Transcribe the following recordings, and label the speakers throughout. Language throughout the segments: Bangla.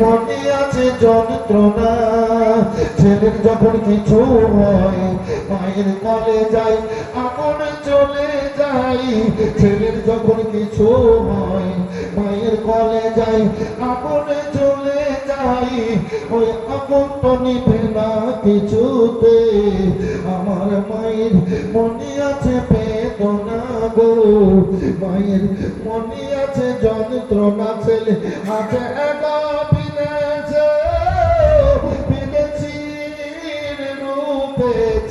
Speaker 1: মনে আছে যন্ত্রণা। ছেলের যখন কিছু হয়, মায়ের কলে যাই, আপন চলে যাই। ছেলের যখন কিছু হয়, মায়ের কলে যাই, আপন চলে যাই। ওই আপন তো নিভে না কিছুতে আমার মায়ের মনে আছে বেদনা গো। মায়ের মনে আছে যন্ত্রণা, ছেলে আছে একা baby.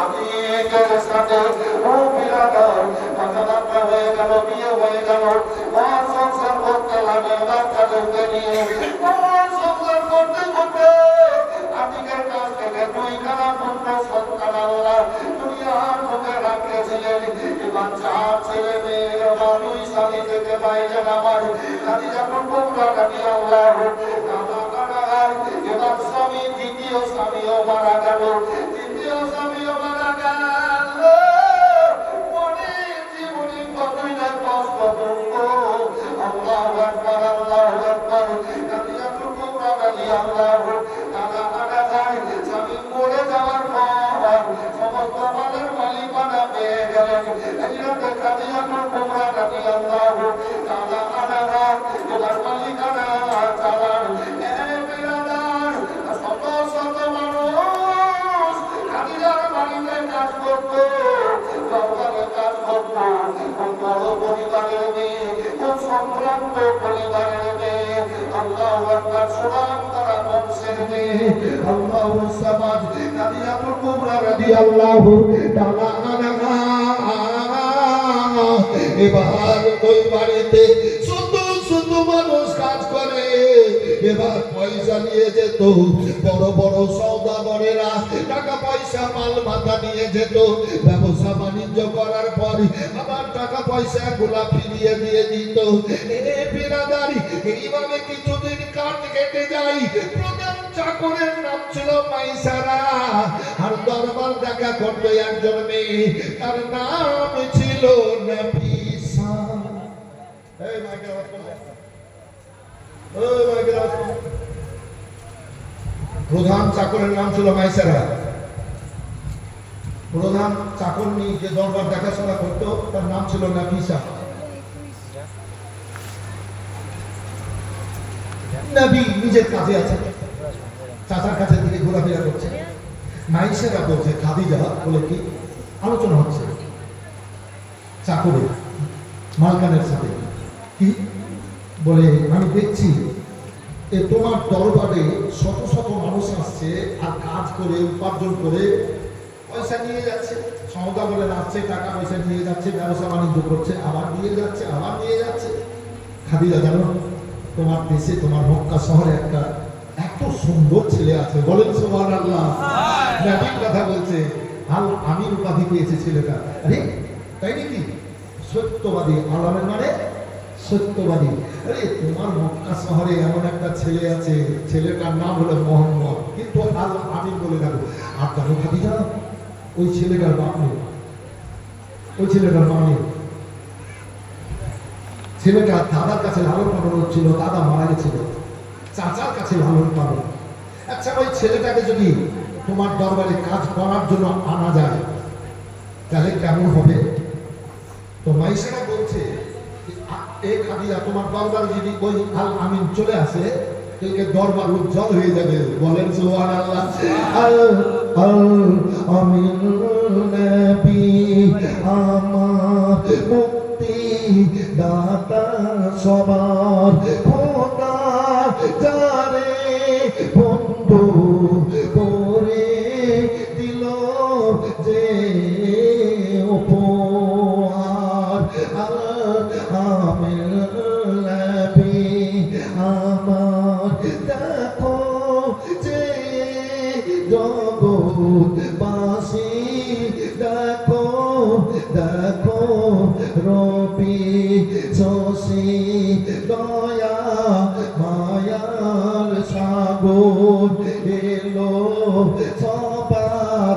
Speaker 1: আমি একের আর সংসার করতে কাছ থেকে দুই খানা পুত্র সন্তান আল্লাহ দুনিয়ার ছেলে মেয়ের মানুষ স্বামী থেকে বাইরে নামার পরিবারের মেয়ে আল্লাহু আকবার সুবহান তারা বংশের মেয়ে আল্লাহু সামাদ কাদিয়া কুবরা রাদিয়াল্লাহু এবার ওই বাড়িতে নিয়ে যেত বড় বড় সৌদাগরেরা টাকা, পয়সা, মাল, মাথা নিয়ে যেত। ব্যবসা, বাণিজ্য করার পর আবার টাকা, পয়সা গুলা ফিরিয়ে দিয়ে দিত। এ এইভাবে কিছুদিন কাট কেটে যাই ছিল মাইসারা। আর দরবার দেখা করতো একজন মেয়ে, তার নাম ছিল নফিসা। এই করো। প্রধান চাকরের নাম ছিল মাইসারা। প্রধান চাকরনি যে দরবার দেখাশোনা করতো, তার নাম ছিল নাফিসা। নবী নিজের কাজে আছে। চাচার কাছে দিকে ঘোরাফেরা করছে। মাইসেরা বলছে খাদিজা বলে কি আলোচনা হচ্ছে। চাকরে মালকানের সাথে। কি? বলে, আমি দেখছি এ তোমার দরবারে শত শত মানুষ আসছে আর কাজ করে উপার্জন করে পয়সা নিয়ে যাচ্ছে। সৌদা বলে আসছে টাকা পয়সা নিয়ে যাচ্ছে ব্যবসা বাণিজ্য করছে আবার নিয়ে যাচ্ছে আবার নিয়ে যাচ্ছে। খাদিজা জানো তোমার দেশে তোমার মক্কা শহরে একটা এত সুন্দর ছেলে আছে। বলেন সোমান আল্লাহ কথা বলছে আল আমির উপাধি পেয়েছে ছেলেটা। আরে তাই নাকি?
Speaker 2: সত্যবাদী আলামের মানে সত্যবাদী। আরে তোমার মক্কা শহরে এমন একটা ছেলে আছে ছেলেটার নাম হলো মোহাম্মদ। কিন্তু আল আমিন বলে গেল আর জানো খাদিজা ওই ছেলেটার বাপ নেই। ওই ছেলেটার মা নেই। ছেলেটা দাদার কাছে লালন পালন হচ্ছিল দাদা মারা গেছিল। চাচার কাছে লালন পালন। আচ্ছা ওই ছেলেটাকে যদি তোমার দরবারে কাজ করার জন্য আনা যায় তাহলে কেমন হবে? তো মাইসেরা বলছে যে, আ- এ খাদিজা তোমার দরবারে যদি ওই আল আমিন চলে আসে তাহলে দরবার উজ্জ্বল হয়ে যাবে। বলেন সুবহান আল্লাহ আল আল আমিন আমার মুক্তি দাতা সবার সবার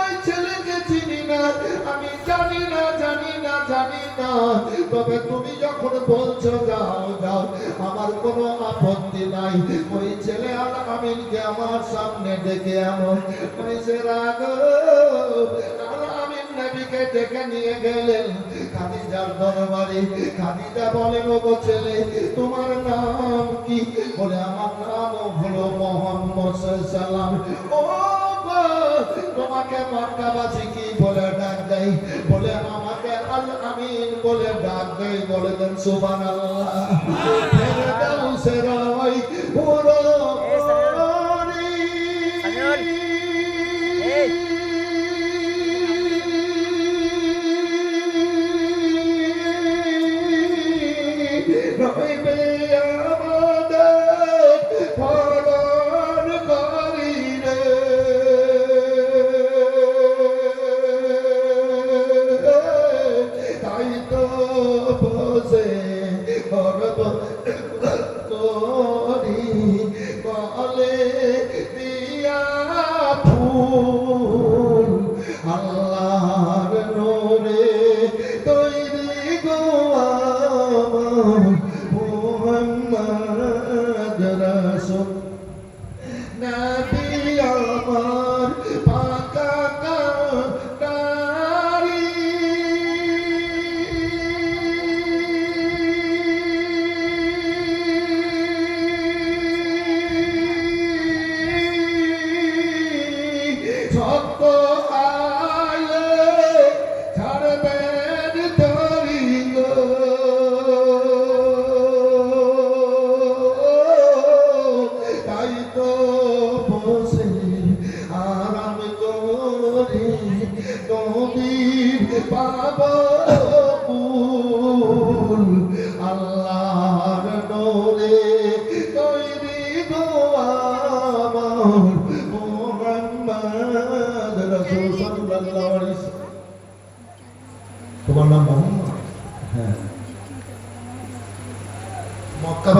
Speaker 2: না। তবে তুমি যখন বলছো, যাও যাও, আমার কোনো আপত্তি নাই। ওই ছেলে আল আমিনকে আমার সামনে ডেকে আনো। মাইসেরা গো আল আমিন নবীকে ডেকে নিয়ে গেলেন খাদিজার দরবারে। খাদিজা বলেন ও ছেলে, তোমার নাম কি? বলে, আমার নাম হলো মোহাম্মদ সাল্লাম ও তোমাকে মক্কাবাসী কি বলে ডাক দেয়? বলে আমাকে আল আমিন বলে ডাক দেয় বলে দেন সুবহানাল্লাহ। ফেরদাউসের ওই পুরো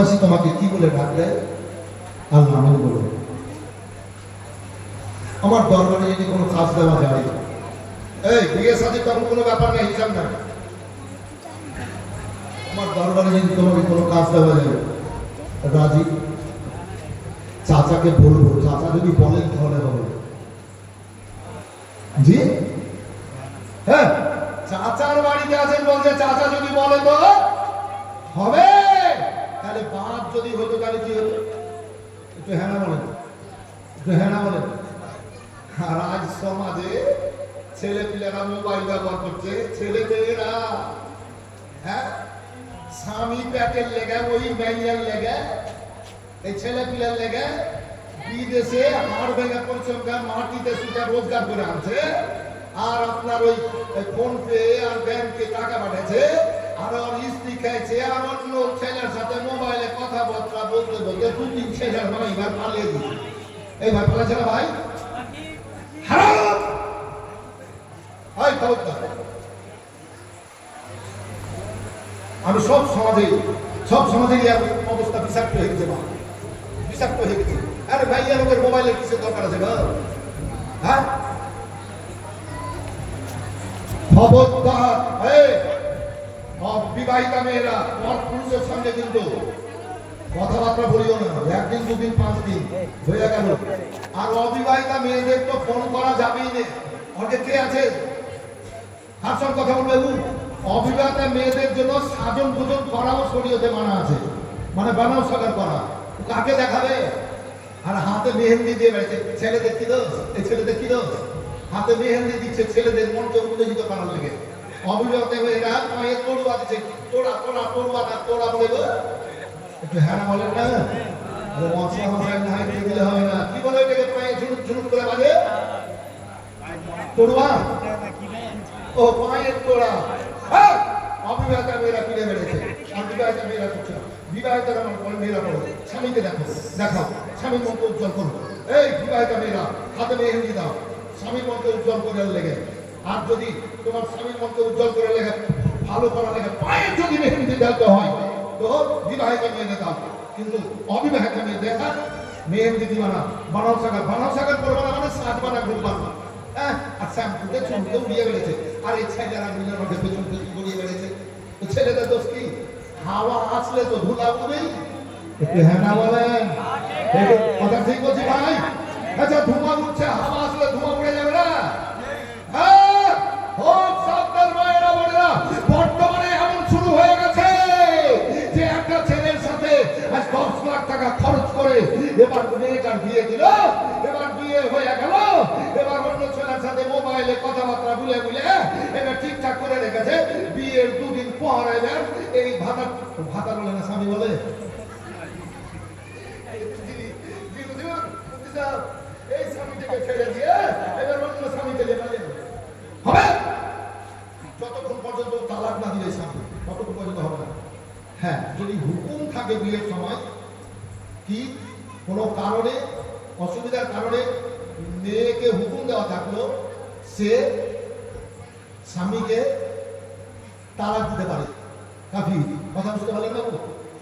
Speaker 2: মক্কাবাসী তোমাকে কি বলে ডাকলে? আল্লাহ আমিন বলে আমার দরবারে যদি কোনো কাজ দেওয়া যায় এই, বিয়ে সাথে তখন কোনো ব্যাপার নেই, হিসাব না আমার দরবারে যদি তোমাকে কোনো কাজ দেওয়া যাবে রাজি? চাচাকে বলব, চাচা যদি বলেন তাহলে হবে। জি? হ্যাঁ চাচার বাড়িতে আছেন বলছে, চাচা যদি বলে তো হবে। তাহলে বাপ যদি হতো তাহলে কি হতো একটু হ্যাঁ বলেন একটু হ্যাঁ বলেন আর আজ সমাজে ছেলে পিলেরা মোবাইল ব্যবহার করছে ছেলে মেয়েরা হ্যাঁ? স্বামী প্যাটের লেগে, ওই ম্যানিয়ার লেগে, এই ছেলে পিলের লেগে বিদেশে হাড় ভেঙে পরিশ্রমকার মাটিতে সুতা রোজগার করে আনছে। আর আপনার ওই ফোন পে আর ব্যাংকে টাকা পাঠাচ্ছে। ছেলের সাথে মোবাইলে কথাবার্তা বলতে বলতে দু তিন ছেলের এবার পালিয়ে না ভাই? হয় আমি সব সমাজে সব সমাজে অবস্থা বিষাক্ত হয়ে গেছে বিষাক্ত হয়ে গেছে। আরে ভাই আর ওদের মোবাইলের কিসের দরকার আছে গো হ্যাঁ? খবরদার, এই! বিবাহিতা মেয়েরা পর পুরুষের সঙ্গে কিন্তু কথাবার্তা বলিও না। একদিন, দুদিন পাঁচ দিন হয়ে গেল। আর অবিবাহিতা মেয়েদের তো ফোন করা যাবেই না। অনেকে কে আছে? তার সঙ্গে কথা বলবে অবিবাহিতা মেয়েদের জন্য সাজন ভোজন করাও শরীয়তে মানা আছে। মানে বানাও সাগার করা। কাকে দেখাবে? আর হাতে মেহেন্দি দিয়ে বেড়েছে ছেলেদের কি দোষ? এই ছেলেদের কি দোষ? হাতে মেহেন্দি দিচ্ছে ছেলেদের মনকে উত্তেজিত করার লেগে। অবিবাহিত মেয়েরা পায়ে তোড়ুয়া দিচ্ছে তোড়া তোড়া তোড়ুয়া না তোড়া বলে একটু হ্যাঁ বলেন না। মশলা মশলা না দিয়ে দিলে না। কি বলে এটাকে পায়ে ঝুনুক ঝুনুক করে বাজে? তোড়ুয়া ও, পায়ের তোড়া হ্যাঁ! অবিবাহিতা মেয়েরা ফিরে বেড়েছে। আর বিবাহিতা মেয়েরা করছে না। বিবাহিতারা আমার মেয়েরা বলো স্বামীকে দেখো, দেখাও। স্বামীর মনকে উজ্জ্বল করো। এই বিবাহিতা মেয়েরা, হাতে মেহেন্দি দাও। স্বামীর মনকে উজ্জ্বল করে লেগে। আর যদি তোমার স্বামীর মনকে উজ্জ্বল করে লেগে ভালো করা লেগে পায়ে যদি মেহেন্দি দিতে হয় তো বিবাহিতা মেয়েদের দাও কিন্তু অবিবাহিতা মেয়ে দেখা মেহেন্দি দিবা না। বানাও সাগার বানাও সাগার করবা না মানে সাজ বানা গ্রুপ বানা হ্যাঁ আর শ্যাম্পুতে চুলকে উড়িয়ে বেড়েছে। আর এই ছেলেরা মিলের মধ্যে পেছন পেছন উড়িয়ে বেড়েছে। তো ছেলেদের দোষ কি? হাওয়া আসলে তো ধুলা উড়বেই একটু হ্যাঁ না বলেন। কথা ঠিক বলছি ভাই। আচ্ছা ধোঁয়া উঠছে হাওয়া আসলে ধোঁয়া উড়ে যাবে না। এবার মেয়েটার বিয়ে দিল। দেওয়া থাকল সে স্বামীকে তালাক দিতে পারে। কাফি কথা বুঝতে পারলেন না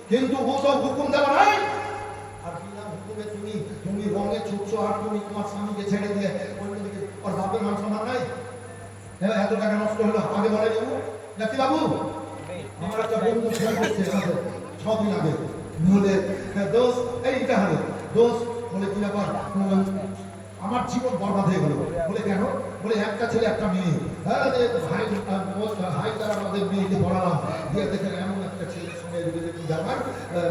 Speaker 2: কিন্তু ও সব হুকুম দেওয়া নাই। আর বিনা হুকুমে তুমি? তুমি রঙে ছুটছো আর তুমি তোমার স্বামীকে ছেড়ে দিয়ে অন্যদিকে ওর বাপের মান সম্মান নাই? হ্যাঁ এত টাকা নষ্ট হলো। আগে বলে নাকি বাবু। আমার একটা বন্ধু ফোন করছে ছদিন আগে। বলে হ্যাঁ, দোষ এইটা হবে। দোষ বলে কি ব্যাপার? আমার জীবন বরবাদ হয়ে গেল। বলে কেন? বলে একটা ছেলে, একটা মেয়ে। হ্যাঁ ভাই ভাই, তারা আমাদের মেয়েকে পড়ালাম। দিয়ে দেখে এমন একটা ছেলের সঙ্গে ব্যাপার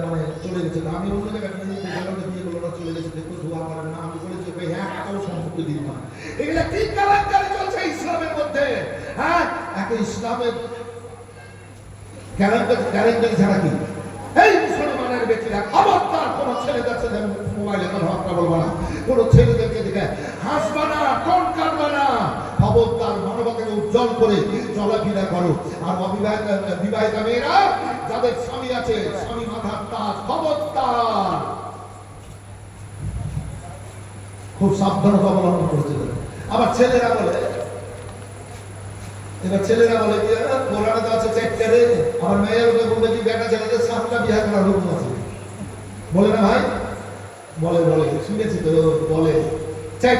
Speaker 2: মানে চলে গেছে। আমি অন্য জায়গায় দিতে গেলাম বিয়ে করল না, চলে গেছে। দেখো, ধোয়া করে না। আমি বলেছি ভাই হ্যাঁ একটাও সম্পত্তি দিন না। এগুলা কি কালাকারি চলছে ইসলামের মধ্যে? হ্যাঁ একটা ইসলামের ক্যালেন্ডার ক্যালেন্ডার ছাড়া কি? এই মুসলমানের ব্যক্তিরা খবরদার কথাবার্তা বলব না। কোনো ছেলেদেরকে দেখে হাসবা না কোন না মানবতাকে উজ্জ্বল করে চলাফেরা করো। আর অবিবাহিত বিবাহিত মেয়েরা যাদের স্বামী আছে স্বামী মাথার খুব সাবধানতা অবলম্বন হবে। আবার ছেলেরা বলে এবার ছেলেরা বলে "আহ, কোরআনে তো আছে চেক করে আমার মেয়ের বলবে কি বেটা ছেলেদের সাতটা বিয়ে করার হুকুম আছে? বলে না ভাই? বলে বলে, শুনেছি তো, বলে। চেক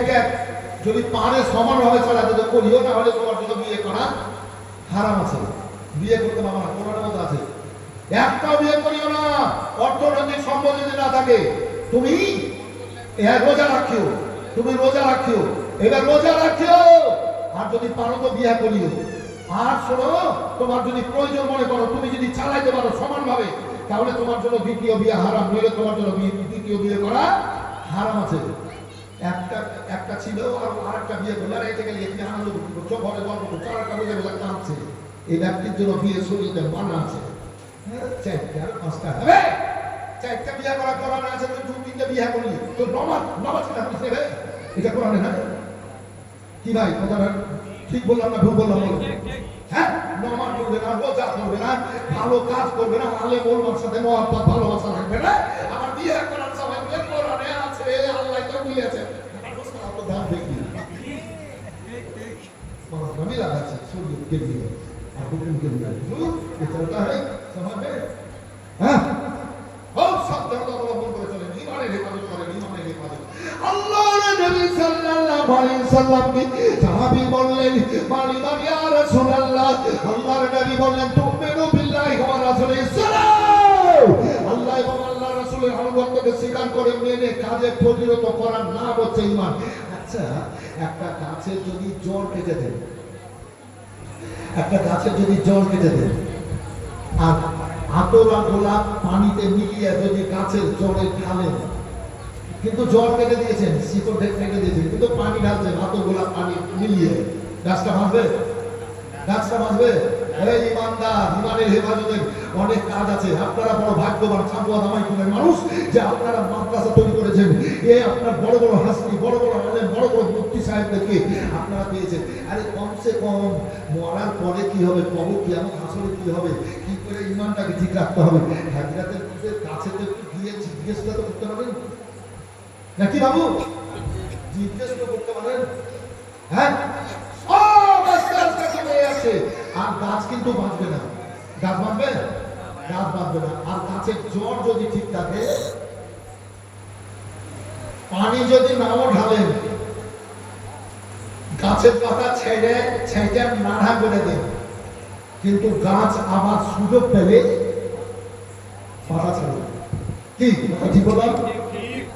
Speaker 2: যদি পারে সমানভাবে চলা যদি করিও না হলে তোমার জন্য বিয়ে করা হারাম আছে। বিয়ে করতে পারব না কোরআনের মধ্যে আছে। একটা বিয়ে করিও না, অর্থনৈতিক সম্পদ যদি না থাকে, তুমি রোজা রাখিও, তুমি রোজা রাখিও, এবার রোজা রাখিও, আর যদি পারো তো বিয়ে করিও। আর শোনো, তোমার যদি প্রয়োজন মনে করো, তুমি যদি চালাইতে পারো সমানভাবে তাহলে তোমার জন্য দ্বিতীয় বিয়ে হারাম নইলে তোমার জন্য বিয়ে দ্বিতীয় বিয়ে করা হারাম আছে। একটা একটা ছিল আর আরেকটা বিয়ে করলে আর এটা গেলে এখানে আনন্দ করছ ঘরে গল্প করছ আর একটা বোঝা বোঝা কাঁদছে। এই ব্যক্তির জন্য বিয়ে শরীরে মানা আছে। হ্যাঁ, চারটা আর পাঁচটা হবে? চারটা বিয়ে করা করানো আছে তো দু তিনটা বিয়ে করলি তো নমাজ নমাজ করিস রে এটা কোরআনে না কি ভাই কথাটা ঠিক বললাম না ভুল বললাম হ্যাঁ? নমাজ করবে না রোজা করবে না ভালো কাজ করবে না আলে বলবার সাথে মহাব্বত ভালোবাসা রাখবে না আমার বিয়ে করার সময় বলে কোরআনে আছে আল্লাহ তো বলেছে আপনার দাম দেখি नबी लगा है सूर्य के लिए और हुक्म के लिए नूर ये चलता है समझ में हाँ बहुत सब दर्द अवलंबन করে চলেন ইমানের হেফাজত করেন ইমানের হেফাজত আল্লাহর নবী সাল্লাল্লাহু আচ্ছা একটা গাছের যদি জড় কেটে দেন, একটা গাছের যদি জড় কেটে দেন, আর আতরা গোলাপ পানিতে মিলিয়ে যদি গাছের জড়ে ঢালেন কিন্তু জল কেটে দিয়েছেন, শিকড় কেটে দিয়েছেন, কিন্তু পানি ঢালছেন আতর গোলাপ পানি মিলিয়ে। গাছটা বাঁচবে গাছটা এই ইমানদার, ইমানের হেফাজতের অনেক কাজ আছে। আপনারা বড় ভাগ্যবান সাবুয়া দামাই কুমের মানুষ যে আপনারা মাদ্রাসা তৈরি করেছেন। এ আপনার বড় বড় বড় বড় বড় বড় মুক্তি সাহেবদেরকে আপনারা পেয়েছেন। আরে কমসে কম মরার পরে কি হবে কবর কি আমার কি হবে? কি করে ইমানটাকে ঠিক রাখতে হবে? হাজরাতের কাছে তো গিয়ে জিজ্ঞেসটা তো করতে পারবেন নাকি বাবু? জিজ্ঞেস করতে পারেন। হ্যাঁ? যাচ্ছে আর গাছ কিন্তু বাঁচবে না। গাছ বাঁচবে গাছ বাঁচবে না। আর গাছের জ্বর যদি ঠিক থাকে, পানি যদি নাও ঢালেন, গাছের পাতা ছেড়ে ছেড়ে নাড়া করে দেন। কিন্তু গাছ আবার সুযোগ পেলে পাতা ছাড়বে কি? ঠিক বললাম?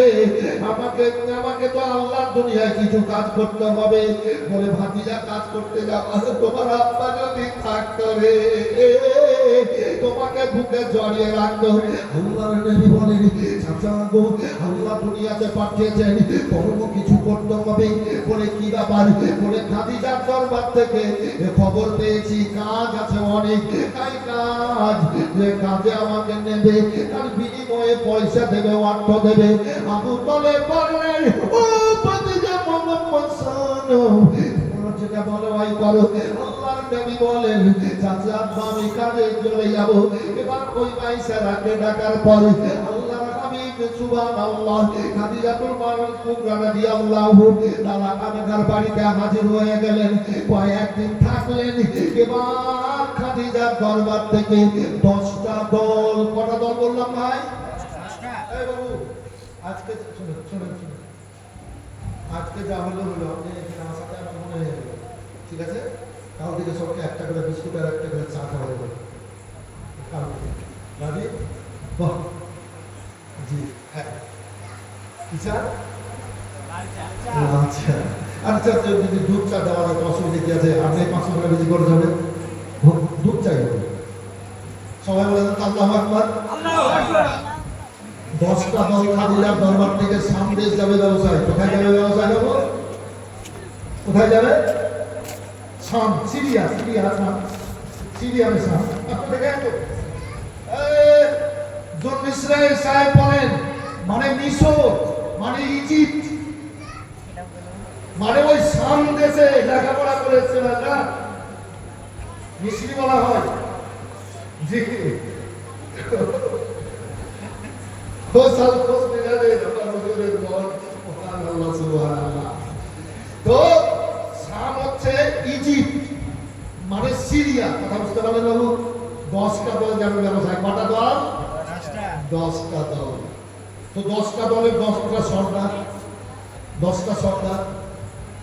Speaker 2: এসেছে আমাকে আমাকে তো আল্লাহর দুনিয়ায় কিছু কাজ করতে হবে। বলে, ভাতিজা, কাজ করতে যাওয়া তোমার আব্বা যদি থাকতো রে। তোমাকে বুকে জড়িয়ে রাখতো আল্লাহর নবী বলেন, চাচা গো, আল্লাহ দুনিয়াতে পাঠিয়েছেন কর্ম কিছু করতে হবে? বলে, কি ব্যাপার? বলে, খাদিজার দরবার থেকে খবর পেয়েছি, কাজ আছে অনেক, তাই কাজ। যে কাজে আমাকে নেবে, তার বিনিময়ে পয়সা দেবে, অর্থ দেবে। আবু তলে বললেন, ও ভাতিজা মোহাম্মদ সানো যেটা বলো, ভাই করো আল্লাহর নবী বলেন চাচা, আব্বা, আমি কাজে চলে যাব? এবার ওই বাইসারাকে ডাকার পরে হয়ে কয়েকদিন থাকলেন। এবার দরবার দশটা দল, কটা দল বললাম ভাই? আজকে শুনুন আজকে যা হলো হলো আপনি আমার সাথে আমার মনে হয়ে গেল। ঠিক আছে? কাল থেকে সবকে একটা করে বিস্কুট আর একটা করে চা খাওয়া যাবে কাল জি হ্যাঁ। আচ্ছা আচ্ছা চা। দেওয়া যায় অসুবিধা কি আছে? পাঁচশো টাকা করে যাবেন দুধ। সবাই আল্লাহ আকবার। দশটা দল খাদিজার দরবার থেকে সামদেশ যাবে ব্যবসায়। কোথায় যাবে ব্যবসায় যাব? কোথায় যাবে? সাম, সিরিয়া সিরিয়া, সাম সিরিয়া সাম। সাহেব বলেন মানে মিশর মানে ইজিপ্ট।
Speaker 1: মানে ওই সাম দেশে লেখাপড়া করেছে না মিশ্রি বলা হয়। জি সুবহানাল্লাহ সুবহানাল্লাহ তো সাম হচ্ছে মানে সিরিয়া কথা বুঝতে দশটা দল দল দশটা দল তো দশটা দলের দশটা সর্দার দশটা সর্দার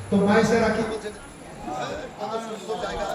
Speaker 1: তো মাইসেরা কি? জায়গা